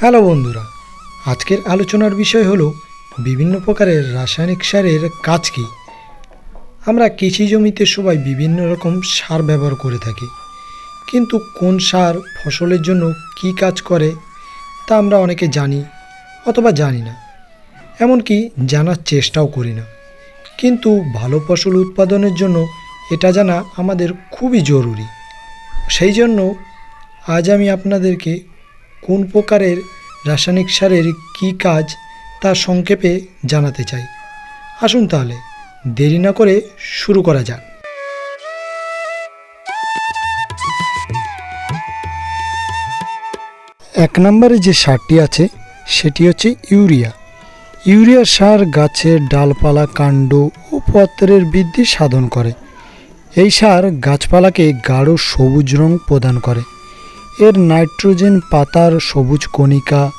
Hello বন্ধুরা, আজকের আলোচনার বিষয় হলো বিভিন্ন প্রকারের রাসায়নিক সারের কাজ কী? আমরা কৃষি জমিতে সবাই বিভিন্ন রকম সার ব্যবহার করে থাকি, কিন্তু কোন সার ফসলের জন্য কী কাজ করে তা আমরা অনেকে জানি অথবা জানি না, এমনকি জানার চেষ্টাও করি না। কিন্তু ভালো ফসল উৎপাদনের জন্য এটা জানা আমাদের খুবই জরুরি। সেই জন্য আজ আমি আপনাদেরকে কোন প্রকারের রাসায়নিক সারের কী কাজ তা সংক্ষেপে জানাতে চাই। আসুন তাহলে, দেরি না করে শুরু করা যাক। এক নম্বরে যে সারটি আছে, সেটি হচ্ছে ইউরিয়া। ইউরিয়া সার গাছের ডালপালা, কাণ্ড ও পত্রের বৃদ্ধি সাধন করে। এই সার গাছপালাকে গাঢ় সবুজ রং প্রদান করে। এর নাইট্রোজেন পাতার সবুজ কণিকা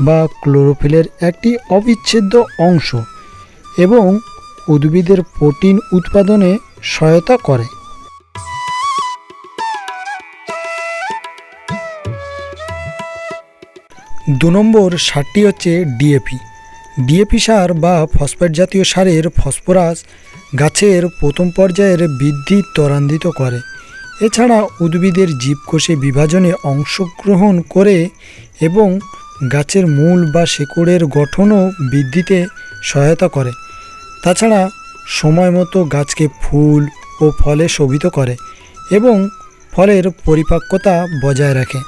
বা ক্লোরোফিলের একটি অবিচ্ছেদ্য অংশ এবং উদ্ভিদের প্রোটিন উৎপাদনে সহায়তা করে। দু নম্বর সারটি হচ্ছে ডিএপি। ডিএপি সার বা ফসফেট জাতীয় সারের ফসফরাস গাছের প্রথম পর্যায়ের বৃদ্ধি ত্বরান্বিত করে। এছাড়া উদ্ভিদের জীবকোষে বিভাজনে অংশগ্রহণ করে এবং গাছের মূল বা শেকড়ের গঠনও বৃদ্ধিতে সহায়তা করে। তাছাড়া সময় মতো গাছকে ফুল ও ফলে শোভিত করে এবং ফলের পরিপাক্কতা বজায় রাখে।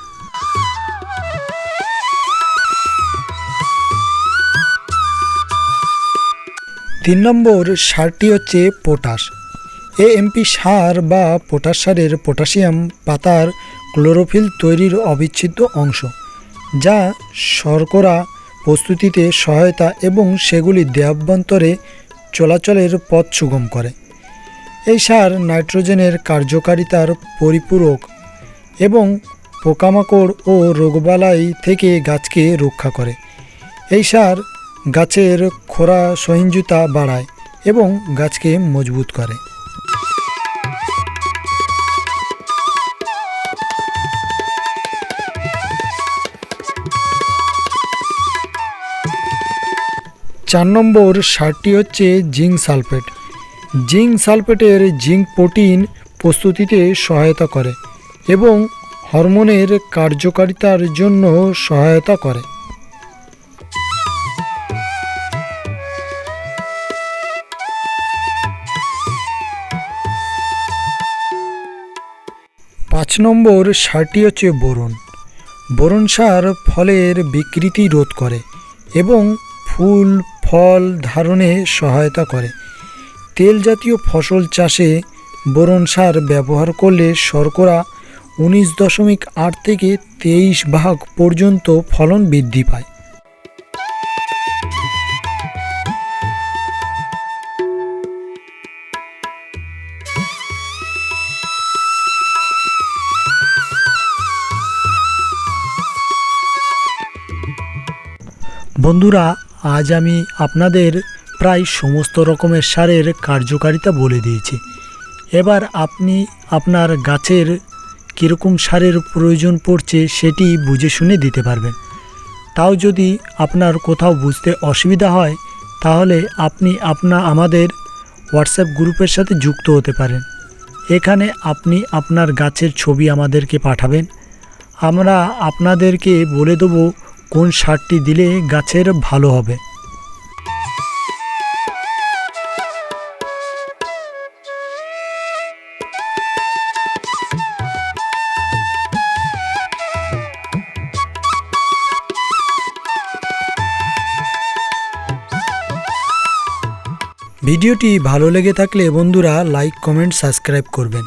তিন নম্বর, সারটি হচ্ছে পটাশ। এ এমপি সার বা পটাশ সারের পটাশিয়াম পাতার ক্লোরোফিল তৈরির অবিচ্ছেদ্য অংশ, যা শর্করা প্রস্তুতিতে সহায়তা এবং সেগুলি দেহাভ্যন্তরে চলাচলের পথ সুগম করে। এই সার নাইট্রোজেনের কার্যকারিতার পরিপূরক এবং পোকামাকড় ও রোগবালাই থেকে গাছকে রক্ষা করে। এই সার গাছের খোরা সহিঞ্জুতা বাড়ায় এবং গাছকে মজবুত করে। চার নম্বর সারটি হচ্ছে জিঙ্ক সালফেট। জিঙ্ক সালফেটের জিঙ্ক প্রোটিন প্রস্তুতিতে সহায়তা করে এবং হরমোনের কার্যকারিতার জন্য সহায়তা করে। পাঁচ নম্বর সারটি হচ্ছে বোরন। বোরন সার ফলের বিকৃতি রোধ করে এবং ফুল ফল ধারণে সহায়তা করে। তেল জাতীয় ফসল চাষে বোরন সার ব্যবহার করলে শর্করা উনিশ দশমিক আট থেকে তেইশ ভাগ পর্যন্ত ফলন বৃদ্ধি পায়। বন্ধুরা আজ আমি আপনাদের প্রায় সমস্ত রকমের সারের কার্যকারিতা বলে দিয়েছি। এবার আপনি আপনার গাছের কীরকম সারের প্রয়োজন পড়ছে সেটি বুঝে শুনে দিতে পারবেন। তাও যদি আপনার কোথাও বুঝতে অসুবিধা হয়, তাহলে আপনি আপনা আমাদের হোয়াটসঅ্যাপ গ্রুপের সাথে যুক্ত হতে পারেন। এখানে আপনি আপনার গাছের ছবি আমাদেরকে পাঠাবেন। আমরা আপনাদেরকে বলে দেবো কোন সারটি দিলে গাছের ভালো হবে? ভিডিওটি ভালো লেগে থাকলে বন্ধুরা লাইক, কমেন্ট, সাবস্ক্রাইব করবেন।